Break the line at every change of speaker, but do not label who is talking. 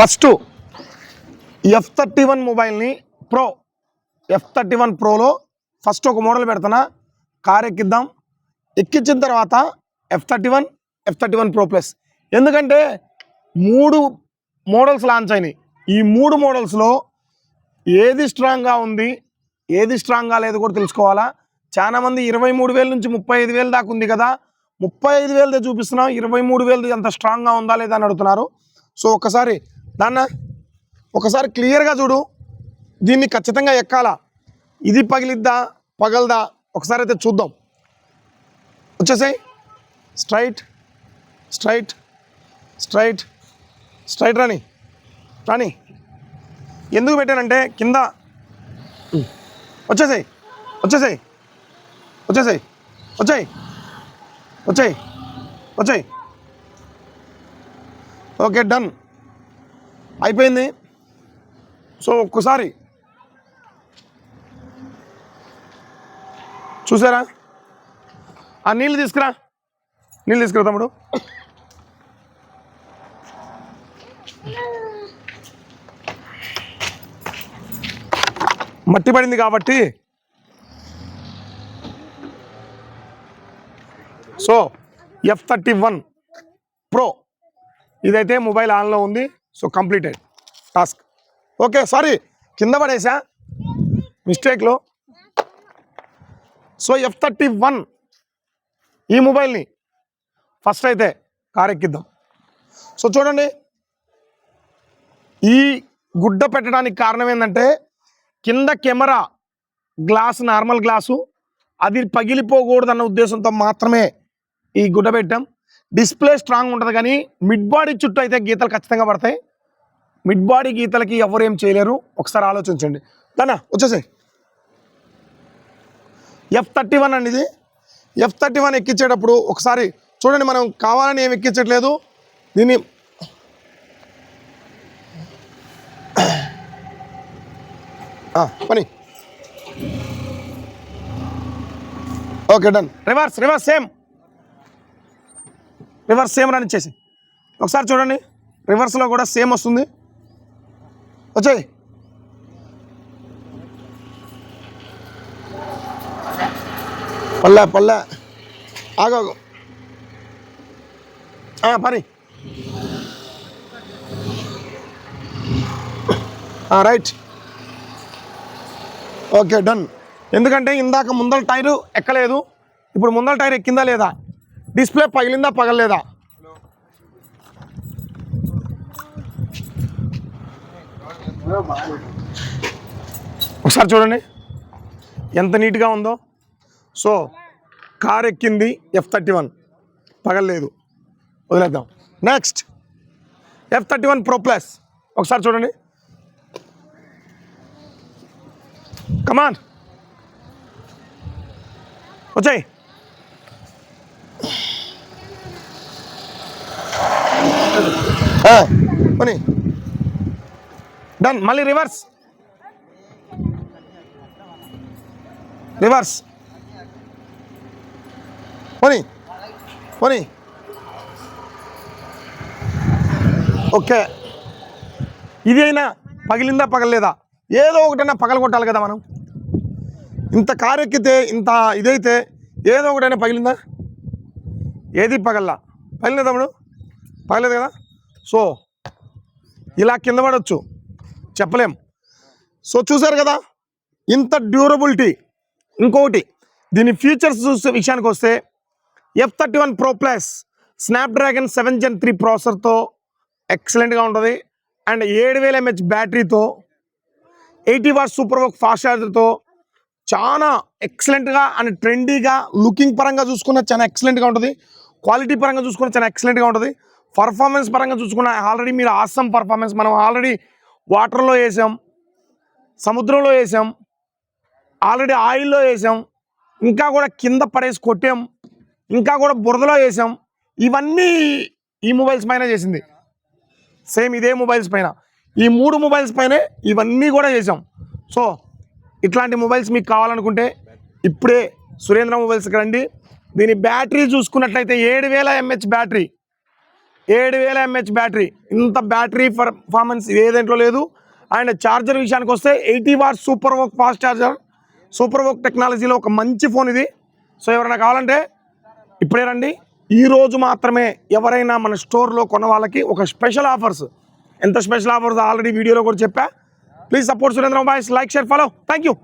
First F thirty one మొబైల్ని pro F thirty one ప్రోలో first ఒక మోడల్ పెడతానా? కార్ ఎక్కిద్దాం. ఎక్కించిన తర్వాత F thirty one F thirty one pro plus ఎందుకంటే మూడు మోడల్స్ లాంచ్ అయినాయి. ఈ మూడు మోడల్స్లో ఏది స్ట్రాంగ్గా ఉంది ఏది స్ట్రాంగ్గా లేదు కూడా తెలుసుకోవాలా? చాలా మంది ఇరవై మూడు వేల నుంచి ముప్పై ఐదు వేలు దాకా ఉంది కదా. ముప్పై ఐదు వేలదే చూపిస్తున్నాం. ఇరవై మూడు వేలది అంత స్ట్రాంగ్గా ఉందా లేదా అని అడుగుతున్నారు. సో ఒకసారి దాన్న ఒకసారి క్లియర్గా చూడు. దీన్ని ఖచ్చితంగా ఎక్కాలా? ఇది పగిలిద్దా? పగలదా? ఒకసారి అయితే చూద్దాం. వచ్చేసాయి. స్ట్రైట్ స్ట్రైట్ స్ట్రైట్ స్ట్రైట్ రాని రాని. ఎందుకు పెట్టానంటే కింద. వచ్చేసాయి వచ్చేసాయి వచ్చేసాయి వచ్చాయి వచ్చాయి వచ్చాయి. Okay done. అయిపోయింది. సో ఒక్కసారి. చూసారా? ఆ నీళ్ళు తీసుకురా. నీళ్ళు తీసుకురా తమ్ముడు. మట్టి పడింది కాబట్టి. So F thirty one pro ఇదైతే మొబైల్ ఆన్లో ఉంది. So completed task. Okay sorry కింద పడేసా? మిస్టేక్లో. సో ఎఫ్ థర్టీ వన్ ఈ మొబైల్ని ఫస్ట్ అయితే కారెక్కిద్దాం. సో చూడండి ఈ గుడ్డ పెట్టడానికి కారణం ఏంటంటే కింద కెమెరా గ్లాస్ నార్మల్ గ్లాసు అది పగిలిపోకూడదన్న ఉద్దేశంతో మాత్రమే ఈ గుడ్డ పెట్టాం. డిస్ప్లే స్ట్రాంగ్ ఉంటుంది కానీ మిడ్ బాడీ చుట్టూ అయితే గీతలు ఖచ్చితంగా పడతాయి. మిడ్ బాడీ గీతలకి ఎవరు ఏం చేయలేరు? ఒకసారి ఆలోచించండి. దానా వచ్చేసాయి. ఎఫ్ థర్టీ వన్ అండి ఇది. ఎఫ్ థర్టీ వన్ ఎక్కించేటప్పుడు ఒకసారి చూడండి మనం కావాలని ఏమి ఎక్కించట్లేదు. దీన్ని పని. Okay done reverse reverse same reverse same run ఇచ్చేసి. ఒకసారి చూడండి. రివర్స్లో కూడా సేమ్ వస్తుంది. వచ్చాయి. పల్లె పల్లె. ఆగాగు పని. రైట్. Okay done. ఎందుకంటే ఇందాక ముందల టైరు ఎక్కలేదు. ఇప్పుడు ముందల టైర్ ఎక్కిందా లేదా? డిస్ప్లే పగిలిందా పగలలేదా? ఒకసారి చూడండి. ఎంత నీట్గా ఉందో. సో కార్ ఎక్కింది ఎఫ్ థర్టీ వన్ పగలలేదు. వదిలేద్దాం. Next F thirty one pro plus ఒకసారి చూడండి. కమాన్ వచ్చాయి. పోనీ. డన్ మళ్ళీ రివర్స్. రివర్స్. పోనీ పోనీ. ఓకే. ఇది అయినా పగిలిందా పగలలేదా? ఏదో ఒకటైనా పగలగొట్టాలి కదా మనం. ఇంత కారెక్కితే ఇంత ఇదైతే ఏదో ఒకటైనా పగిలిందా? ఏది పగల్లా? పగిలిందా తమ్ముడు? పగలేదు కదా? సో ఇలా కింద పడవచ్చు చెప్పలేం. సో చూసారు కదా? ఇంత డ్యూరబిలిటీ ఇంకొకటి దీని ఫీచర్స్ చూసే విషయానికి వస్తే F thirty one pro plus Snapdragon seven gen three ప్రాసెసర్తో ఎక్సలెంట్గా ఉంటుంది. అండ్ ఏడు వేల MH బ్యాటరీతో eighty watt super work fast ఛార్జర్తో చాలా ఎక్సలెంట్గా అండ్ ట్రెండీగా లుకింగ్ పరంగా చూసుకున్న చాలా ఎక్సలెంట్గా ఉంటుంది. క్వాలిటీ పరంగా చూసుకున్న చాలా ఎక్సలెంట్గా ఉంటుంది. పర్ఫార్మెన్స్ పరంగా చూసుకున్న ఆల్రెడీ మీరు ఆసం పర్ఫార్మెన్స్ మనం ఆల్రెడీ వాటర్లో వేసాం సముద్రంలో వేసాం ఆల్రెడీ ఆయిల్లో వేసాం ఇంకా కూడా కింద పడేసి కొట్టాం ఇంకా కూడా బురదలో వేసాం. ఇవన్నీ ఈ మొబైల్స్ పైన చేసింది. సేమ్ ఇదే మొబైల్స్ పైన. ఈ మూడు మొబైల్స్ పైనే ఇవన్నీ కూడా చేసాం. సో ఇట్లాంటి మొబైల్స్ మీకు కావాలనుకుంటే ఇప్పుడే సురేంద్ర మొబైల్స్కి రండి. దీని బ్యాటరీ చూసుకున్నట్లయితే ఏడు వేల ఎంహెచ్ బ్యాటరీ ఏడు వేల ఎంహెచ్ బ్యాటరీ. ఇంత బ్యాటరీ పర్ఫార్మెన్స్ ఏ దేంట్లో లేదు. అండ్ ఛార్జర్ విషయానికి వస్తే eighty watt super work fast charger super work టెక్నాలజీలో ఒక మంచి ఫోన్ ఇది. సో ఎవరైనా కావాలంటే ఇప్పుడే రండి. ఈరోజు మాత్రమే ఎవరైనా మన స్టోర్లో కొన్న వాళ్ళకి ఒక స్పెషల్ ఆఫర్స్. ఎంత స్పెషల్ ఆఫర్స్ ఆల్రెడీ వీడియోలో కూడా చెప్పా. Please support Surendra boys. Like share follow. Thank you